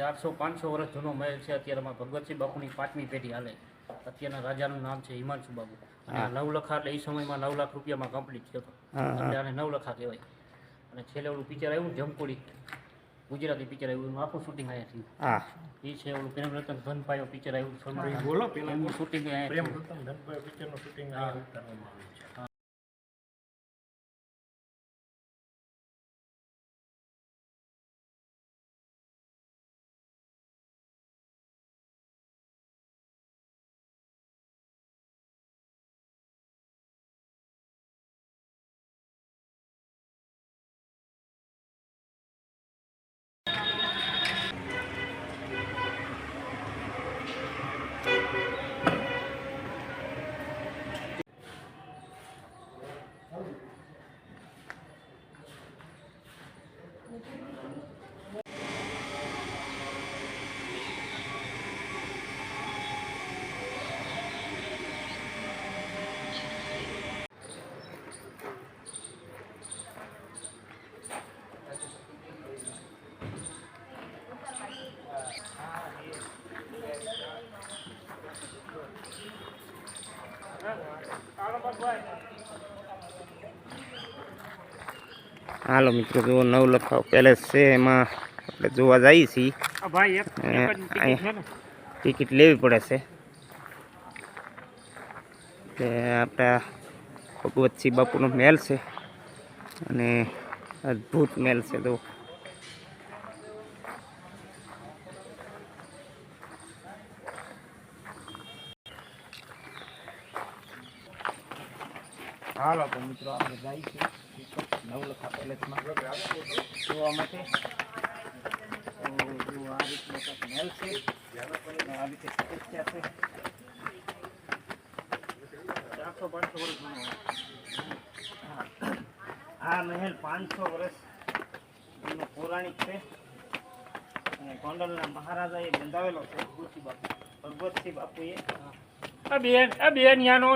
ચારસો પાંચસો વર્ષ જૂનો મહેલ છે. અત્યારમાં ભગવતસિંહ બાપુની પાંચમી પેઢી હાલે. અત્યારના રાજાનું નામ છે હિમાંશુ બાબુ અને નવલખા એટલે એ સમયમાં નવ લાખ રૂપિયામાં કમ્પ્લીટ થયો હતો. હા, એટલે આને નવલખા કહેવાય. અને છેલ્લે ઓલું પિક્ચર આવ્યું જમકોડી ગુજરાતી પિક્ચર આવ્યું. એનું આખું શૂટિંગ અહીંયા થયું. હા. એ છે ઓલું પ્રેમ રતન ધન પાયો પિક્ચર આવ્યું બોલો પેલા શૂટિંગ અહીંયા પ્રેમ. રતન ધનભાઈ પિક્ચરનું શૂટિંગ હાલો મિત્રો જુઓ નવલખા પેલેસ છે એમાં. આપણે જોવા જઈએ છીએ. ટિકિટ લેવી પડે છે. કે આપણા ભગવતસિંહ બાપુનો મહેલ છે. અને અદ્ભુત મહેલ છે તો હાલો તો મિત્રો આપણે છીએ. નવલખા પેલેસમાં. જોવા માટે તો આ રીતનો મેલ છે આ રીતે સ્ટ્રક્ચર છે. ચારસો પાંચસો વર્ષ જૂનો. આ મહેલ પાંચસો વર્ષ એનો પૌરાણિક છે. અને ગોંડલના મહારાજાએ બંધાવેલો છે. ભગવતસિંહ બાપુ. ભગવતસિંહ બાપુએ આ બેન આ બેન યાનો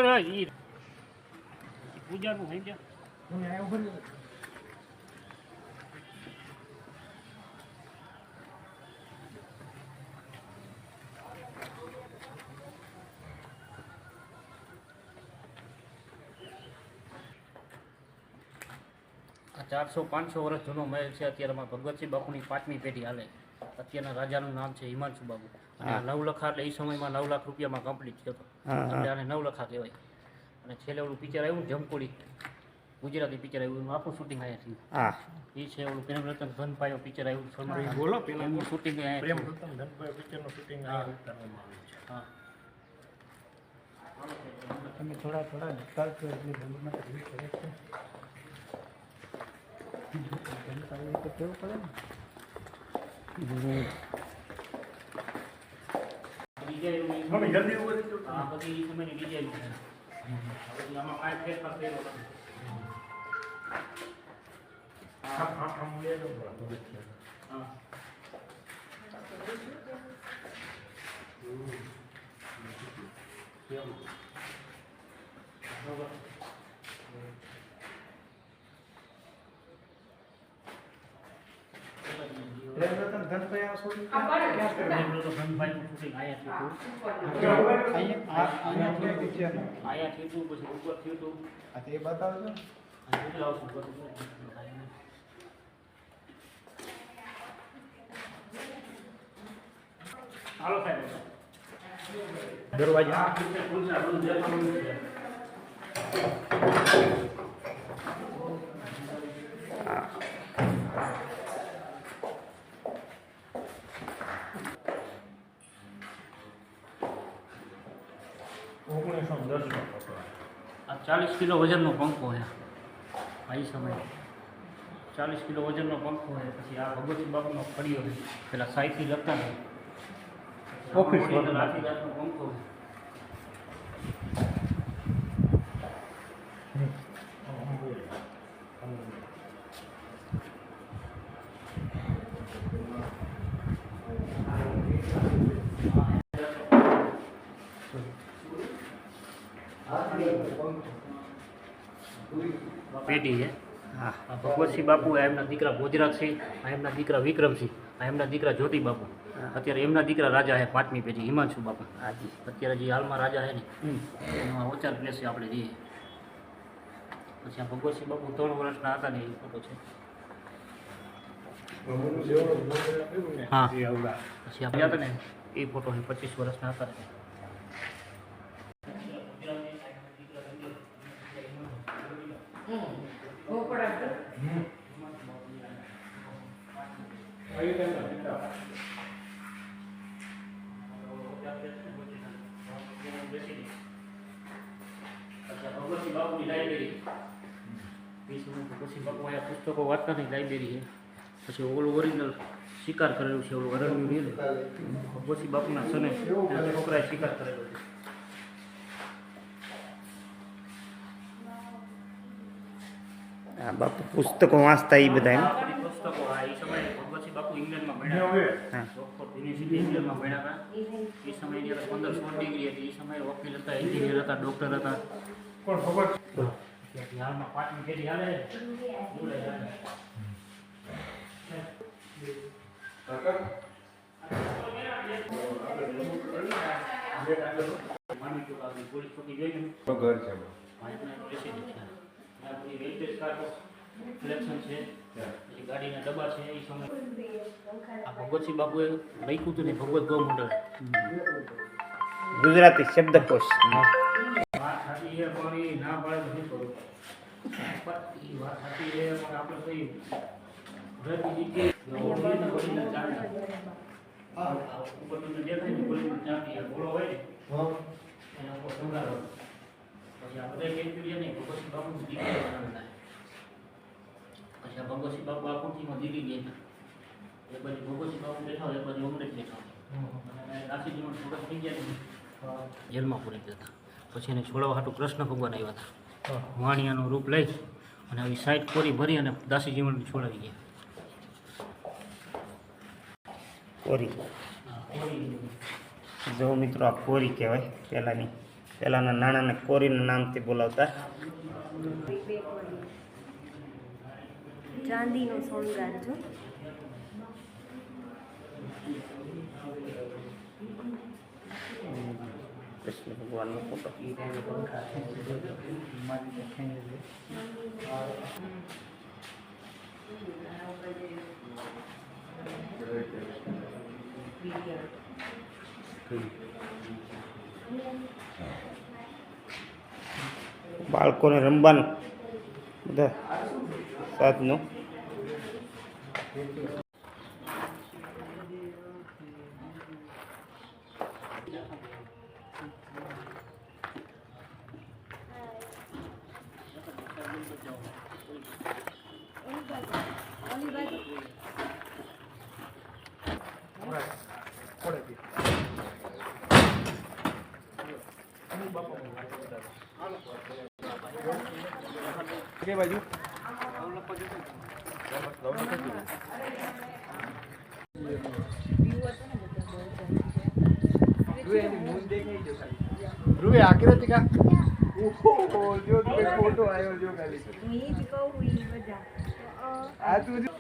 પૂજાનું થઈ ગયા ચારસો પાંચસો વર્ષ જૂનો મહેલ છે. અત્યારમાં ભગવતસિંહ બાપુની પાંચમી પેઢી હાલે. અત્યારના રાજાનું નામ છે હિમાંશુ બાબુ અને આ નવલખા એટલે એ સમયમાં નવ લાખ રૂપિયામાં કમ્પ્લીટ થયો હતો. એટલે આને નવલખા કહેવાય. અને છેલ્લે ઓલું પિક્ચર આવ્યું જમકોડી ગુજરાતી પિક્ચર આવ્યું. આખું શૂટિંગ અહીંયા થયું. હા. એ છે ઓલું પ્રેમ રતન ધન પાયો પિક્ચર આવ્યું બોલો પેલા. શૂટિંગ પ્રેમ રતન ધનભાઈ પિક્ચરનું શૂટિંગ હા. છે. હા. તમે થોડા થોડા નિકાલશો એટલે જમવામાં તકલીફ પડે છે જનતાએ તો કેવું પડે ને ડિઝાઇન મમ્મી જલ્દી ઊભો રહેજો. આ બધી એ સમયની ડિઝાઇન છે હવે આમાં કાંઈ ફેરફાર કર્યો નથી આમ આમ આમ લઈ લો બરાબર છે. હા પ્રેમ રતન ધનભાઈ આ છોડી પ્રેમ રતન ધન પાયોનું શૂટિંગ અહીંયા થયું હતું. અહીંયા આ- પછી ઉપર થયું હતું આ તે બતાવજો અને કેટલા વર્ષ ઉપર દરવાજા આ આ. ઓગણીસો દસનો ફોટો આ ચાલીસ કિલો વજનનો પંખો છે. આ સમય. ચાલીસ કિલો વજનનો પંખો છે. પછી આ ભગવતી બાબુનો ફળિયો છે. પેલા સાઈથી લગતા ઓફિસ પંખો છે. પેઢી છે. હા. ભગવતસિંહ બાપુ એમના દીકરા ભોજરાજસિંહ આ એમના દીકરા વિક્રમસિંહ આ એમના દીકરા જ્યોતિ બાપુ. અત્યારે એમના દીકરા રાજા છે પાંચમી પેઢી હિમાંશુ બાપુ. હાજી. અત્યારે જે હાલમાં રાજા છે ને એમાં ઓચાર પ્લેસ આપણે જઈએ. પછી આ ભગવતસિંહ બાપુ ત્રણ વર્ષના હતા ને એ ફોટો છે. હા. પછી આપણે હતા ને એ ફોટો છે પચીસ વર્ષના હતા. ભગવતસિંહ બાપુની લાઇબ્રેરી પુસ્તકો વાંચતાની લાઇબ્રેરી છે પછી ઓલું ઓરિજિનલ શિકાર કરેલું છે ઓલું હરણ્યું ને ભગવતસિંહ સને છોકરાએ શિકાર કરેલો છે બાપુ પુસ્તકો વાંચતા એ બધી પુસ્તકો આ એ સમયે ભગવતસિંહ બાપુ ઇંગ્લેન્ડમાં ભણ્યા હોય ઓક્સફોર્ડ યુનિવર્સિટી ઇંગ્લેન્ડમાં ભણ્યા હતા. એ સમયે જ્યારે પંદર સોળ ડિગ્રી હતી. એ સમયે વકીલ હતા એન્જિનિયર હતા ડૉક્ટર હતા. પણ ખબર? હાલમાં પાંચમી પેઢી હાલે ઘર છે. કલેક્શન છે. પછી ગાડીના ડબ્બા છે એ સમય આ ભગવતસિંહ બાપુએ લખ્યું હતું ને ભગવત ગૌ મંડળ ગુજરાતી શબ્દકોશ. વાત સાચી છે પણ એ ના પાડે તો શું કરું? પણ એ વાત સાચી છે પણ આપણે કઈ ઘરેથી જગ્યાએ ઓળખીને વળીને ઉપર તમને દેખાય ને ચાલે. ગોળો હોય ને એના ઉપર સંગારો. પછી આ બધા બેક્ટેરિયા નહીં ભગવતસિંહ બાપુ આ ભગવતસિંહ બાપુ આ ખુરશીમાં દીદી ગયા એ બાજુ ભગવતસિંહ બાપુ બેઠા હોય એ બાજુ અમૃત બેઠા અને દાસીજીમાં છોકરા થઈ ગયા જેલમાં પૂરી દીધા પછી એને છોડાવવા હાટું કૃષ્ણ ભગવાન આવ્યા હતા. વાણિયાનું રૂપ લઈ અને આવી સાઈડ કોરી ભરી અને દાસી જીવન છોડાવી ગયા. કોરી કોરી જો મિત્રો આ કોરી કહેવાય પહેલાંની પહેલાંના નાણાંને કોરીના નામથી બોલાવતા. ચાંદીનો શણગાર જો કૃષ્ણ ભગવાનનો ફોટો. બાળકોને રમવાનું. બધા સાધનો. કે બાજુ ધ્રુવે આકૃતિ કા ઓહો જો તે ફોટો આવ્યો જો ખાલી. આ તું જો.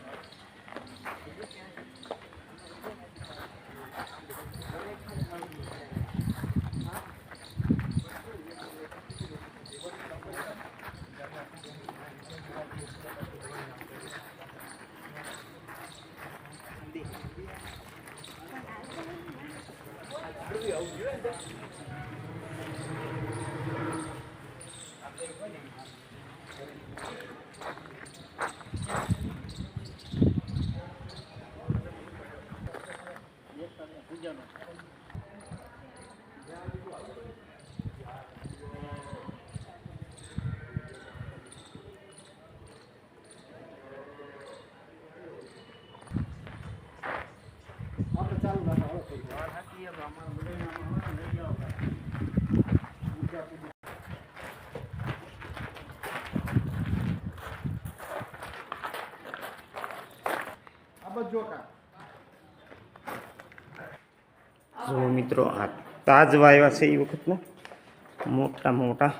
આપણે ચાલુ રાખો હવે થઈ ગયું. આ બાજુ જો કા જો મિત્રો, આ તાજ વાવ્યા છે એ વખતના. મોટા મોટા.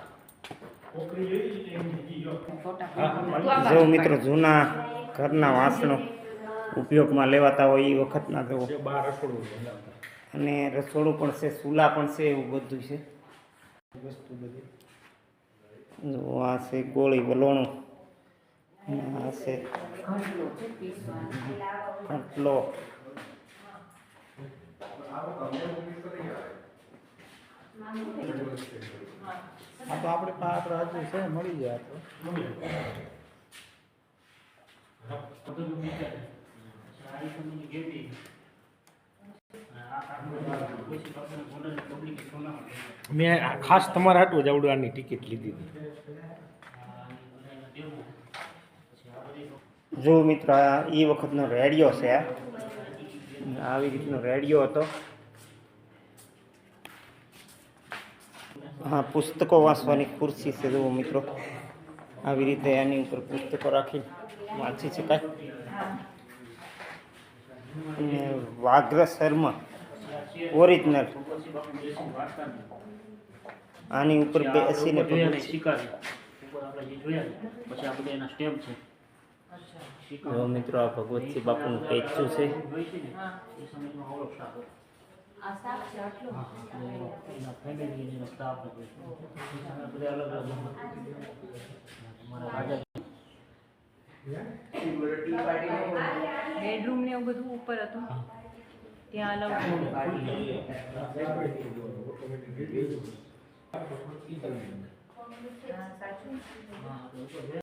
જો મિત્રો, જૂના ઘરના વાસણો ઉપયોગમાં લેવાતા હોય એ વખતના જુઓ જે. બાર રસોડું બનાવતા અને રસોડું પણ છે, ચૂલા પણ છે એવું બધું છે. આ છે ગોળી વલોણું. આ છે કટલો આ તો આપણે પાસે છે, મળી જાય મેં ખાસ તમારા હાટું જ આવડું આની ટિકિટ લીધી હતી. જો મિત્રો એ વખતનો રેડિયો છે. આવી રીતનો રેડિયો હતો. હા, પુસ્તકો વાંચવાની ખુરશી છે, જુઓ મિત્રો. આવી રીતે એની ઉપર પુસ્તકો રાખી વાંચી શકાય. અને વાઘ્ર શર્મા ઓરિજિનલ. આની ઉપર બેસીને જે જોયા ને, પછી આ બધા એના સ્ટેપ છે. જો મિત્રો આ ભગવતસિંહ બાપુનું પેચું છે? બેડરૂમ ને એવું બધું ઉપર હતું? ત્યાં અલાઉડ સાચું.